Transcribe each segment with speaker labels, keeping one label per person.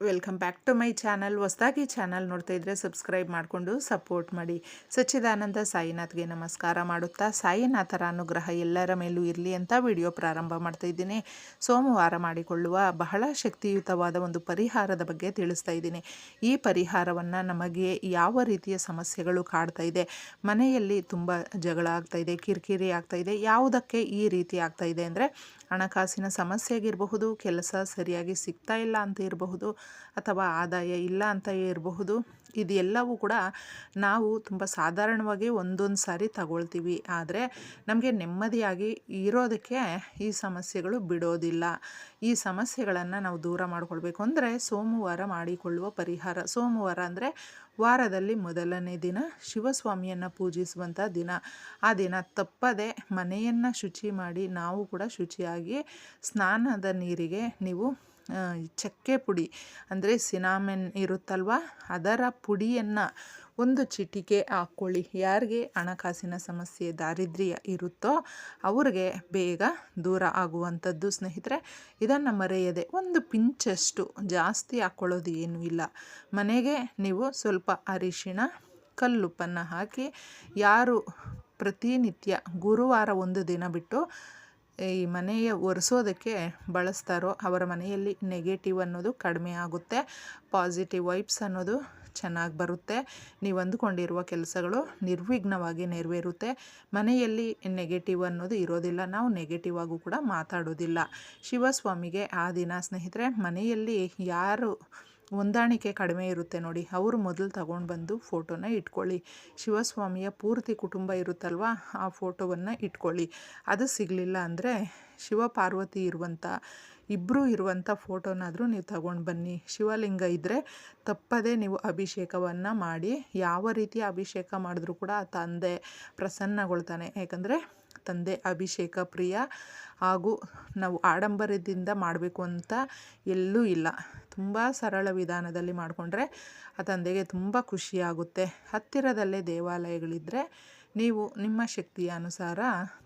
Speaker 1: Welcome back to my channel ಹೊಸದಾಗಿ channel ನೋಡ್ತಾ ಇದ್ದರೆ ಸಬ್ಸ್ಕ್ರೈಬ್ ಮಾಡಿಕೊಂಡು ಸಪೋರ್ಟ್ ಮಾಡಿ. ಸಚ್ಚಿದಾನಂದ ಸಾಯಿನಾಥ್ಗೆ ನಮಸ್ಕಾರ ಮಾಡುತ್ತಾ, ಸಾಯಿನಾಥರ ಅನುಗ್ರಹ ಎಲ್ಲರ ಮೇಲೂ ಇರಲಿ ಅಂತ ವಿಡಿಯೋ ಪ್ರಾರಂಭ ಮಾಡ್ತಾ ಇದ್ದೀನಿ. ಸೋಮವಾರ ಮಾಡಿಕೊಳ್ಳುವ ಬಹಳ ಶಕ್ತಿಯುತವಾದ ಒಂದು ಪರಿಹಾರದ ಬಗ್ಗೆ ತಿಳಿಸ್ತಾ ಇದ್ದೀನಿ. ಈ ಪರಿಹಾರವನ್ನು ನಮಗೆ ಯಾವ ರೀತಿಯ ಸಮಸ್ಯೆಗಳು ಕಾಡ್ತಾ ಇದೆ, ಮನೆಯಲ್ಲಿ ತುಂಬ ಜಗಳ ಆಗ್ತಾ ಇದೆ, ಕಿರಿಕಿರಿ ಆಗ್ತಾ ಇದೆ, ಯಾವುದಕ್ಕೆ ಈ ರೀತಿ ಆಗ್ತಾ ಇದೆ ಅಂದರೆ ಹಣಕಾಸಿನ ಸಮಸ್ಯೆಗಿರಬಹುದು ಕೆಲಸ ಸರಿಯಾಗಿ ಸಿಗ್ತಾ ಇಲ್ಲ ಅಂತ ಇರಬಹುದು ಅಥವಾ ಆದಾಯ ಇಲ್ಲ ಅಂತ ಇರಬಹುದು. ಇದೆಲ್ಲವೂ ಕೂಡ ನಾವು ತುಂಬ ಸಾಧಾರಣವಾಗಿ ಒಂದೊಂದು ಸಾರಿ ತಗೊಳ್ತೀವಿ. ಆದರೆ ನಮಗೆ ನೆಮ್ಮದಿಯಾಗಿ ಇರೋದಕ್ಕೆ ಈ ಸಮಸ್ಯೆಗಳು ಬಿಡೋದಿಲ್ಲ. ಈ ಸಮಸ್ಯೆಗಳನ್ನು ನಾವು ದೂರ ಮಾಡಿಕೊಳ್ಬೇಕು. ಅಂದರೆ ಸೋಮವಾರ ಮಾಡಿಕೊಳ್ಳುವ ಪರಿಹಾರ. ಸೋಮವಾರ ಅಂದರೆ ವಾರದಲ್ಲಿ ಮೊದಲನೇ ದಿನ ಶಿವಸ್ವಾಮಿಯನ್ನು ಪೂಜಿಸುವಂಥ ದಿನ. ಆ ದಿನ ತಪ್ಪದೆ ಮನೆಯನ್ನು ಶುಚಿ ಮಾಡಿ ನಾವು ಕೂಡ ಶುಚಿಯಾಗಿ ಸ್ನಾನದ ನೀರಿಗೆ ನೀವು ಚಕ್ಕೆ ಪುಡಿ ಅಂದರೆ ಸಿನಾಮೆನ್ ಇರುತ್ತಲ್ವ? ಅದರ ಪುಡಿಯನ್ನು ಒಂದು ಚಿಟಿಕೆ ಹಾಕ್ಕೊಳ್ಳಿ. ಯಾರಿಗೆ ಹಣಕಾಸಿನ ಸಮಸ್ಯೆ, ದಾರಿದ್ರ್ಯ ಇರುತ್ತೋ ಅವ್ರಿಗೆ ಬೇಗ ದೂರ ಆಗುವಂಥದ್ದು ಸ್ನೇಹಿತರೆ, ಇದನ್ನು ಮರೆಯದೆ ಒಂದು ಪಿಂಚಷ್ಟು ಜಾಸ್ತಿ ಹಾಕ್ಕೊಳ್ಳೋದು ಏನೂ ಇಲ್ಲ. ಮನೆಗೆ ನೀವು ಸ್ವಲ್ಪ ಅರಿಶಿಣ, ಕಲ್ಲುಪ್ಪನ್ನು ಹಾಕಿ, ಯಾರು ಪ್ರತಿನಿತ್ಯ ಗುರುವಾರ ಒಂದು ದಿನ ಬಿಟ್ಟು ಈ ಮನೆಯ ಒರೆಸೋದಕ್ಕೆ ಬಳಸ್ತಾರೋ ಅವರ ಮನೆಯಲ್ಲಿ ನೆಗೆಟಿವ್ ಅನ್ನೋದು ಕಡಿಮೆ ಆಗುತ್ತೆ. ಪಾಸಿಟಿವ್ ವೈಬ್ಸ್ ಅನ್ನೋದು ಚೆನ್ನಾಗಿ ಬರುತ್ತೆ. ನೀವು ಅಂದುಕೊಂಡಿರುವ ಕೆಲಸಗಳು ನಿರ್ವಿಘ್ನವಾಗಿ ನೆರವೇರುತ್ತೆ. ಮನೆಯಲ್ಲಿ ನೆಗೆಟಿವ್ ಅನ್ನೋದು ಇರೋದಿಲ್ಲ. ನಾವು ನೆಗೆಟಿವ್ ಆಗೂ ಕೂಡ ಮಾತಾಡೋದಿಲ್ಲ. ಶಿವಸ್ವಾಮಿಗೆ ಆ ದಿನ ಸ್ನೇಹಿತರೆ, ಮನೆಯಲ್ಲಿ ಯಾರು ಹೊಂದಾಣಿಕೆ ಕಡಿಮೆ ಇರುತ್ತೆ ನೋಡಿ. ಅವರು ಮೊದಲು ತಗೊಂಡು ಬಂದು ಫೋಟೋನ ಇಟ್ಕೊಳ್ಳಿ. ಶಿವಸ್ವಾಮಿಯ ಪೂರ್ತಿ ಕುಟುಂಬ ಇರುತ್ತಲ್ವ? ಆ ಫೋಟೋವನ್ನು ಇಟ್ಕೊಳ್ಳಿ. ಅದು ಸಿಗಲಿಲ್ಲ ಅಂದರೆ ಶಿವ ಪಾರ್ವತಿ ಇರುವಂಥ ಇಬ್ಬರು ಇರುವಂಥ ಫೋಟೋನಾದರೂ ನೀವು ತಗೊಂಡು ಬನ್ನಿ. ಶಿವಲಿಂಗ ಇದ್ದರೆ ತಪ್ಪದೇ ನೀವು ಅಭಿಷೇಕವನ್ನು ಮಾಡಿ. ಯಾವ ರೀತಿಯ ಅಭಿಷೇಕ ಮಾಡಿದ್ರೂ ಕೂಡ ತಂದೆ ಪ್ರಸನ್ನಗೊಳ್ತಾನೆ. ಯಾಕಂದರೆ ತಂದೆ ಅಭಿಷೇಕ ಪ್ರಿಯ ಹಾಗೂ ನಾವು ಆಡಂಬರದಿಂದ ಮಾಡಬೇಕು ಅಂತ ಎಲ್ಲೂ ಇಲ್ಲ. ತುಂಬ ಸರಳ ವಿಧಾನದಲ್ಲಿ ಮಾಡಿಕೊಂಡ್ರೆ ಆ ತಂದೆಗೆ ತುಂಬ ಖುಷಿಯಾಗುತ್ತೆ ಹತ್ತಿರದಲ್ಲೇ ದೇವಾಲಯಗಳಿದ್ದರೆ ನೀವು ನಿಮ್ಮ ಶಕ್ತಿಯ ಅನುಸಾರ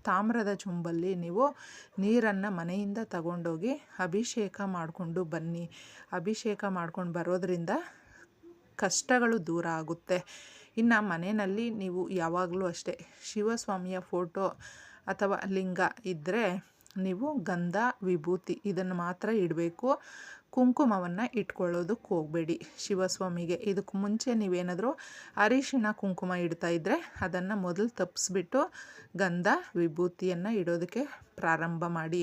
Speaker 1: ತಾಮ್ರದ ಚುಂಬಲ್ಲಿ ನೀವು ನೀರನ್ನು ಮನೆಯಿಂದ ತಗೊಂಡೋಗಿ ಅಭಿಷೇಕ ಮಾಡಿಕೊಂಡು ಬನ್ನಿ. ಅಭಿಷೇಕ ಮಾಡ್ಕೊಂಡು ಬರೋದರಿಂದ ಕಷ್ಟಗಳು ದೂರ ಆಗುತ್ತೆ. ಇನ್ನು ಮನೆಯಲ್ಲಿ ನೀವು ಯಾವಾಗಲೂ ಅಷ್ಟೇ ಶಿವಸ್ವಾಮಿಯ ಫೋಟೋ ಅಥವಾ ಲಿಂಗ ಇದ್ದರೆ ನೀವು ಗಂಧ ವಿಭೂತಿ ಇದನ್ನು ಮಾತ್ರ ಇಡಬೇಕು. ಕುಂಕುಮವನ್ನು ಇಟ್ಕೊಳ್ಳೋದಕ್ಕೆ ಹೋಗಬೇಡಿ ಶಿವಸ್ವಾಮಿಗೆ. ಇದಕ್ಕೆ ಮುಂಚೆ ನೀವೇನಾದರೂ ಅರಿಶಿಣ ಕುಂಕುಮ ಇಡ್ತಾ ಇದ್ದರೆ ಅದನ್ನು ಮೊದಲು ತಪ್ಪಿಸ್ಬಿಟ್ಟು ಗಂಧ ವಿಭೂತಿಯನ್ನು ಇಡೋದಕ್ಕೆ ಪ್ರಾರಂಭ ಮಾಡಿ.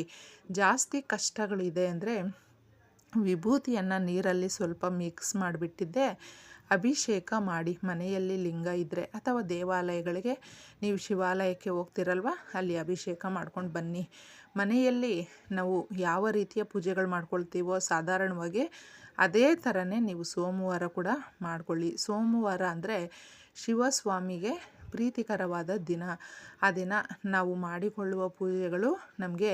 Speaker 1: ಜಾಸ್ತಿ ಕಷ್ಟಗಳಿದೆ ಅಂದರೆ ವಿಭೂತಿಯನ್ನು ನೀರಲ್ಲಿ ಸ್ವಲ್ಪ ಮಿಕ್ಸ್ ಮಾಡಿಬಿಟ್ಟಿದ್ದೆ, ಅಭಿಷೇಕ ಮಾಡಿ. ಮನೆಯಲ್ಲಿ ಲಿಂಗ ಇದ್ದರೆ ಅಥವಾ ದೇವಾಲಯಗಳಿಗೆ ನೀವು ಶಿವಾಲಯಕ್ಕೆ ಹೋಗ್ತಿರಲ್ವ, ಅಲ್ಲಿ ಅಭಿಷೇಕ ಮಾಡ್ಕೊಂಡು ಬನ್ನಿ. ಮನೆಯಲ್ಲಿ ನಾವು ಯಾವ ರೀತಿಯ ಪೂಜೆಗಳು ಮಾಡ್ಕೊಳ್ತೀವೋ ಸಾಧಾರಣವಾಗಿ ಅದೇ ಥರನೇ ನೀವು ಸೋಮವಾರ ಕೂಡ ಮಾಡ್ಕೊಳ್ಳಿ. ಸೋಮವಾರ ಅಂದರೆ ಶಿವಸ್ವಾಮಿಗೆ ಪ್ರೀತಿಕರವಾದ ದಿನ. ಆ ದಿನ ನಾವು ಮಾಡಿಕೊಳ್ಳುವ ಪೂಜೆಗಳು ನಮಗೆ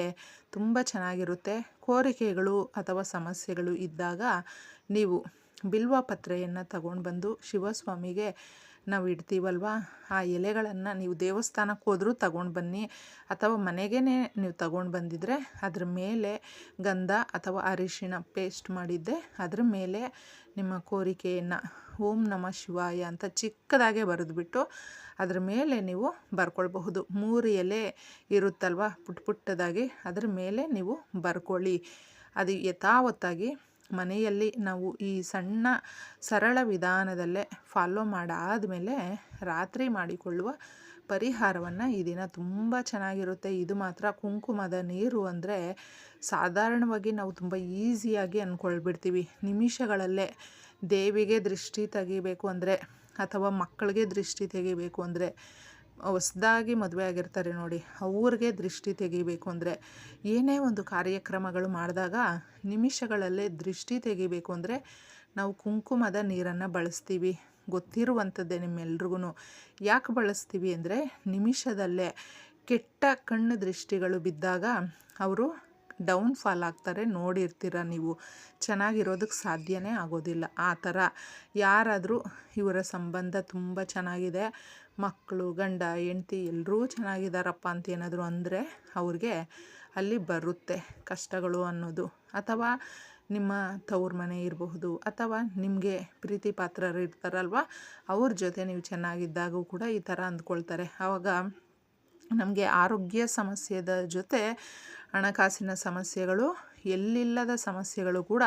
Speaker 1: ತುಂಬ ಚೆನ್ನಾಗಿರುತ್ತೆ. ಕೋರಿಕೆಗಳು ಅಥವಾ ಸಮಸ್ಯೆಗಳು ಇದ್ದಾಗ ನೀವು ಬಿಲ್ವ ಪತ್ರೆಯನ್ನು ತಗೊಂಡು ಬಂದು ಶಿವಸ್ವಾಮಿಗೆ ನಾವು ಇಡ್ತೀವಲ್ವ? ಆ ಎಲೆಗಳನ್ನು ನೀವು ದೇವಸ್ಥಾನಕ್ಕೆ ಹೋದರೂ ತಗೊಂಡು ಬನ್ನಿ. ಅಥವಾ ಮನೆಗೇ ನೀವು ತಗೊಂಡು ಬಂದಿದ್ದರೆ ಅದ್ರ ಮೇಲೆ ಗಂಧ ಅಥವಾ ಅರಿಶಿಣ ಪೇಸ್ಟ್ ಮಾಡಿದ್ದೆ, ಅದ್ರ ಮೇಲೆ ನಿಮ್ಮ ಕೋರಿಕೆಯನ್ನು ಓಂ ನಮ ಶಿವಾಯ ಅಂತ ಚಿಕ್ಕದಾಗೆ ಬರೆದುಬಿಟ್ಟು ಅದ್ರ ಮೇಲೆ ನೀವು ಬರ್ಕೊಳ್ಬಹುದು. ಮೂರು ಎಲೆ ಇರುತ್ತಲ್ವ? ಪುಟ್ಟ ಪುಟ್ಟದಾಗಿ ಅದ್ರ ಮೇಲೆ ನೀವು ಬರ್ಕೊಳ್ಳಿ. ಅದು ಯಥಾವತ್ತಾಗಿ ಮನೆಯಲ್ಲಿ ನಾವು ಈ ಸಣ್ಣ ಸರಳ ವಿಧಾನದಲ್ಲೇ ಫಾಲೋ ಮಾಡಾದಮೇಲೆ ರಾತ್ರಿ ಮಾಡಿಕೊಳ್ಳುವ ಪರಿಹಾರವನ್ನು ಈ ದಿನ ತುಂಬ ಚೆನ್ನಾಗಿರುತ್ತೆ. ಇದು ಮಾತ್ರ ಕುಂಕುಮದ ನೀರು ಅಂದರೆ ಸಾಧಾರಣವಾಗಿ ನಾವು ತುಂಬ ಈಸಿಯಾಗಿ ಅಂದ್ಕೊಳ್ಬಿಡ್ತೀವಿ ನಿಮಿಷಗಳಲ್ಲೇ ದೇವಿಗೆ ದೃಷ್ಟಿ ತೆಗಿಬೇಕು ಅಂದರೆ ಅಥವಾ ಮಕ್ಕಳಿಗೆ ದೃಷ್ಟಿ ತೆಗಿಬೇಕು ಅಂದರೆ ಹೊಸ್ದಾಗಿ ಮದುವೆ ಆಗಿರ್ತಾರೆ ನೋಡಿ. ಅವ್ರಿಗೆ ದೃಷ್ಟಿ ತೆಗಿಬೇಕು ಅಂದರೆ ಏನೇ ಒಂದು ಕಾರ್ಯಕ್ರಮಗಳು ಮಾಡಿದಾಗ ನಿಮಿಷಗಳಲ್ಲೇ ದೃಷ್ಟಿ ತೆಗಿಬೇಕು ಅಂದರೆ ನಾವು ಕುಂಕುಮದ ನೀರನ್ನು ಬಳಸ್ತೀವಿ. ಗೊತ್ತಿರುವಂಥದ್ದೇ ನಿಮ್ಮೆಲ್ರಿಗೂ ಯಾಕೆ ಬಳಸ್ತೀವಿ ಅಂದರೆ ನಿಮಿಷದಲ್ಲೇ ಕೆಟ್ಟ ಕಣ್ಣು ದೃಷ್ಟಿಗಳು ಬಿದ್ದಾಗ ಅವರು ಡೌನ್ ಫಾಲ್ ಆಗ್ತಾರೆ. ನೋಡಿರ್ತೀರ ನೀವು. ಚೆನ್ನಾಗಿರೋದಕ್ಕೆ ಸಾಧ್ಯನೇ ಆಗೋದಿಲ್ಲ. ಆ ಥರ ಯಾರಾದರೂ ಇವರ ಸಂಬಂಧ ತುಂಬ ಚೆನ್ನಾಗಿದೆ. ಮಕ್ಕಳು, ಗಂಡ, ಹೆಂಡ್ತಿ ಎಲ್ಲರೂ ಚೆನ್ನಾಗಿದ್ದಾರಪ್ಪ ಅಂತ ಏನಾದರೂ ಅಂದರೆ ಅವ್ರಿಗೆ ಅಲ್ಲಿ ಬರುತ್ತೆ ಕಷ್ಟಗಳು ಅನ್ನೋದು. ಅಥವಾ ನಿಮ್ಮ ತವ್ರ ಮನೆ ಇರಬಹುದು, ಅಥವಾ ನಿಮಗೆ ಪ್ರೀತಿ ಪಾತ್ರರು ಇರ್ತಾರಲ್ವ, ಅವ್ರ ಜೊತೆ ನೀವು ಚೆನ್ನಾಗಿದ್ದಾಗೂ ಕೂಡ ಈ ಥರ ಅಂದ್ಕೊಳ್ತಾರೆ. ಆವಾಗ ನಮಗೆ ಆರೋಗ್ಯ ಸಮಸ್ಯೆದ ಜೊತೆ ಹಣಕಾಸಿನ ಸಮಸ್ಯೆಗಳು, ಎಲ್ಲಿಲ್ಲದ ಸಮಸ್ಯೆಗಳು ಕೂಡ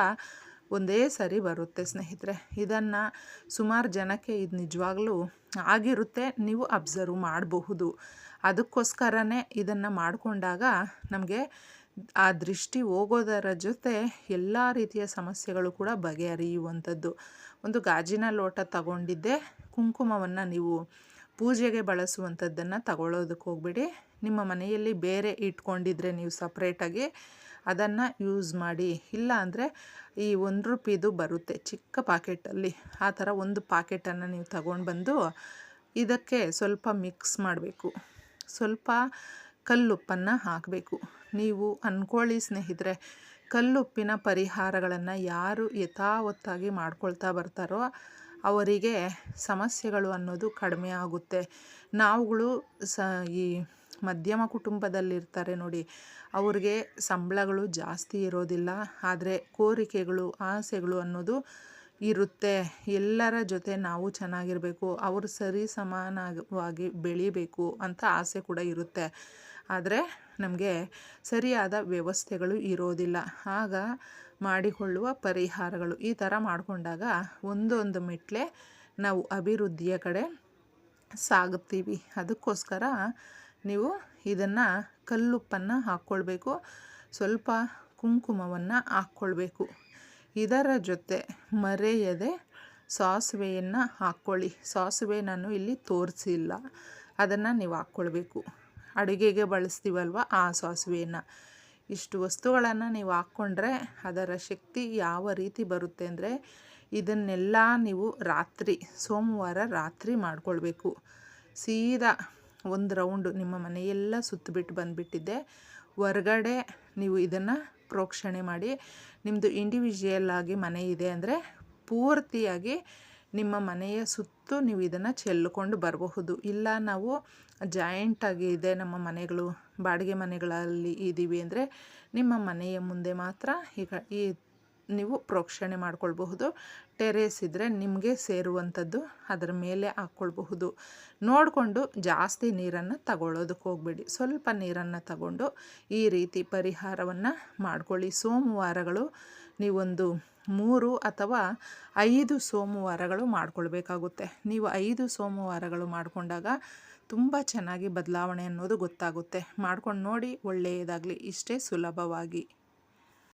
Speaker 1: ಒಂದೇ ಸರಿ ಬರುತ್ತೆ, ಸ್ನೇಹಿತರೆ. ಇದನ್ನು ಸುಮಾರು ಜನಕ್ಕೆ ಇದು ನಿಜವಾಗ್ಲೂ ಆಗಿರುತ್ತೆ. ನೀವು ಅಬ್ಸರ್ವ್ ಮಾಡಬಹುದು. ಅದಕ್ಕೋಸ್ಕರನೇ ಇದನ್ನು ಮಾಡಿಕೊಂಡಾಗ ನಮಗೆ ಆ ದೃಷ್ಟಿ ಹೋಗೋದರ ಜೊತೆ ಎಲ್ಲ ರೀತಿಯ ಸಮಸ್ಯೆಗಳು ಕೂಡ ಬಗೆಹರಿಯುವಂಥದ್ದು. ಒಂದು ಗಾಜಿನ ಲೋಟ ತಗೊಂಡಿದ್ದೆ. ಕುಂಕುಮವನ್ನು ನೀವು ಪೂಜೆಗೆ ಬಳಸುವಂಥದ್ದನ್ನು ತಗೊಳ್ಳೋದಕ್ಕೆ ಹೋಗ್ಬಿಡಿ. ನಿಮ್ಮ ಮನೆಯಲ್ಲಿ ಬೇರೆ ಇಟ್ಕೊಂಡಿದ್ರೆ ನೀವು ಸಪ್ರೇಟಾಗಿ ಅದನ್ನು ಯೂಸ್ ಮಾಡಿ ಇಲ್ಲ ಅಂದರೆ ಈ ಒಂದು ರೂಪಿದು ಬರುತ್ತೆ ಚಿಕ್ಕ ಪಾಕೆಟಲ್ಲಿ. ಆ ಥರ ಒಂದು ಪಾಕೆಟನ್ನು ನೀವು ತಗೊಂಡು ಬಂದು ಇದಕ್ಕೆ ಸ್ವಲ್ಪ ಮಿಕ್ಸ್ ಮಾಡಬೇಕು. ಸ್ವಲ್ಪ ಕಲ್ಲುಪ್ಪನ್ನು ಹಾಕಬೇಕು. ನೀವು ಅಂದ್ಕೊಳ್ಳಿ ಸ್ನೇಹಿತರೆ, ಕಲ್ಲುಪ್ಪಿನ ಪರಿಹಾರಗಳನ್ನು ಯಾರು ಯಥಾವತ್ತಾಗಿ ಮಾಡ್ಕೊಳ್ತಾ ಬರ್ತಾರೋ ಅವರಿಗೆ ಸಮಸ್ಯೆಗಳು ಅನ್ನೋದು ಕಡಿಮೆ ಆಗುತ್ತೆ. ನಾವುಗಳು ಸ ಈ ಮಧ್ಯಮ ಕುಟುಂಬದಲ್ಲಿರ್ತಾರೆ ನೋಡಿ. ಅವ್ರಿಗೆ ಸಂಬಳಗಳು ಜಾಸ್ತಿ ಇರೋದಿಲ್ಲ. ಆದರೆ ಕೋರಿಕೆಗಳು, ಆಸೆಗಳು ಅನ್ನೋದು ಇರುತ್ತೆ. ಎಲ್ಲರ ಜೊತೆ ನಾವು ಚೆನ್ನಾಗಿರಬೇಕು, ಅವರು ಸರಿ ಸಮಾನವಾಗಿ ಬೆಳಿಬೇಕು ಅಂತ ಆಸೆ ಕೂಡ ಇರುತ್ತೆ. ಆದರೆ ನಮಗೆ ಸರಿಯಾದ ವ್ಯವಸ್ಥೆಗಳು ಇರೋದಿಲ್ಲ. ಆಗ ಮಾಡಿಕೊಳ್ಳುವ ಪರಿಹಾರಗಳು. ಈ ಥರ ಮಾಡಿಕೊಂಡಾಗ ಒಂದೊಂದು ಮೆಟ್ಲೆ ನಾವು ಅಭಿವೃದ್ಧಿಯ ಕಡೆ ಸಾಗುತ್ತೀವಿ. ಅದಕ್ಕೋಸ್ಕರ ನೀವು ಇದನ್ನು ಕಲ್ಲುಪ್ಪನ್ನು ಹಾಕ್ಕೊಳ್ಬೇಕು. ಸ್ವಲ್ಪ ಕುಂಕುಮವನ್ನು ಹಾಕ್ಕೊಳ್ಬೇಕು. ಇದರ ಜೊತೆ ಮರೆಯದೆ ಸಾಸಿವೆಯನ್ನು ಹಾಕ್ಕೊಳ್ಳಿ. ಸಾಸಿವೆ ನಾನು ಇಲ್ಲಿ ತೋರಿಸಿಲ್ಲ. ಅದನ್ನು ನೀವು ಹಾಕ್ಕೊಳ್ಬೇಕು. ಅಡುಗೆಗೆ ಬಳಸ್ತೀವಲ್ವ ಆ ಸಾಸಿವೆಯನ್ನು? ಇಷ್ಟು ವಸ್ತುಗಳನ್ನು ನೀವು ಹಾಕ್ಕೊಂಡ್ರೆ ಅದರ ಶಕ್ತಿ ಯಾವ ರೀತಿ ಬರುತ್ತೆ ಅಂದರೆ ಇದನ್ನೆಲ್ಲ ನೀವು ರಾತ್ರಿ, ಸೋಮವಾರ ರಾತ್ರಿ ಮಾಡಿಕೊಳ್ಬೇಕು. ಸೀದಾ ಒಂದು ರೌಂಡು ನಿಮ್ಮ ಮನೆಯೆಲ್ಲ ಸುತ್ತಬಿಟ್ಟು ಬಂದುಬಿಟ್ಟಿದ್ದೆ ಹೊರ್ಗಡೆ ನೀವು ಇದನ್ನು ಪ್ರೋಕ್ಷಣೆ ಮಾಡಿ. ನಿಮ್ಮದು ಇಂಡಿವಿಜುವಲ್ ಆಗಿ ಮನೆ ಇದೆ ಅಂದರೆ ಪೂರ್ತಿಯಾಗಿ ನಿಮ್ಮ ಮನೆಯ ಸುತ್ತು ನೀವು ಇದನ್ನು ಚೆಲ್ಲಿಕೊಂಡು ಬರಬಹುದು. ಇಲ್ಲ ನಾವು ಜಾಯಿಂಟಾಗಿ ಇದೆ, ನಮ್ಮ ಮನೆಗಳು, ಬಾಡಿಗೆ ಮನೆಗಳಲ್ಲಿ ಇದ್ದೀವಿ ಅಂದರೆ ನಿಮ್ಮ ಮನೆಯ ಮುಂದೆ ಮಾತ್ರ ಈಗ ಈ ನೀವು ಪ್ರೋಕ್ಷಣೆ ಮಾಡ್ಕೊಳ್ಬಹುದು. ಟೆರೇಸ್ ಇದ್ದರೆ ನಿಮಗೆ ಸೇರುವಂಥದ್ದು ಅದರ ಮೇಲೆ ಹಾಕ್ಕೊಳ್ಬಹುದು. ನೋಡಿಕೊಂಡು ಜಾಸ್ತಿ ನೀರನ್ನು ತಗೊಳ್ಳೋದಕ್ಕೆ ಹೋಗಬೇಡಿ. ಸ್ವಲ್ಪ ನೀರನ್ನು ತಗೊಂಡು ಈ ರೀತಿ ಪರಿಹಾರವನ್ನು ಮಾಡ್ಕೊಳ್ಳಿ. ಸೋಮವಾರಗಳು ನೀವೊಂದು ಮೂರು ಅಥವಾ ಐದು ಸೋಮವಾರಗಳು ಮಾಡ್ಕೊಳ್ಬೇಕಾಗುತ್ತೆ. ನೀವು ಐದು ಸೋಮವಾರಗಳು ಮಾಡಿಕೊಂಡಾಗ ತುಂಬ ಚೆನ್ನಾಗಿ ಬದಲಾವಣೆ ಅನ್ನೋದು ಗೊತ್ತಾಗುತ್ತೆ. ಮಾಡ್ಕೊಂಡು ನೋಡಿ ಒಳ್ಳೆಯದಾಗಲಿ. ಇಷ್ಟೇ ಸುಲಭವಾಗಿ.